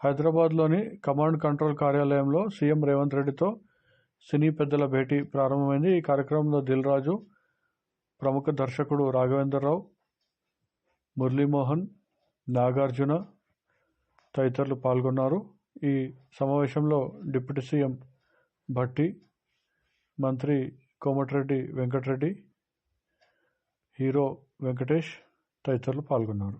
హైదరాబాద్లోని command control కార్యాలయంలో CM Revanth రెడ్డితో సినీ పెద్దల భేటీ ప్రారంభమైంది. ఈ కార్యక్రమంలో దిల్ రాజు ప్రముఖ దర్శకుడు రాఘవేంద్రరావు మురళీమోహన్ నాగార్జున తదితరులు పాల్గొన్నారు. ఈ సమావేశంలో డిప్యూటీ సీఎం భట్టి మంత్రి కోమటిరెడ్డి వెంకటరెడ్డి హీరో వెంకటేష్ తదితరులు పాల్గొన్నారు.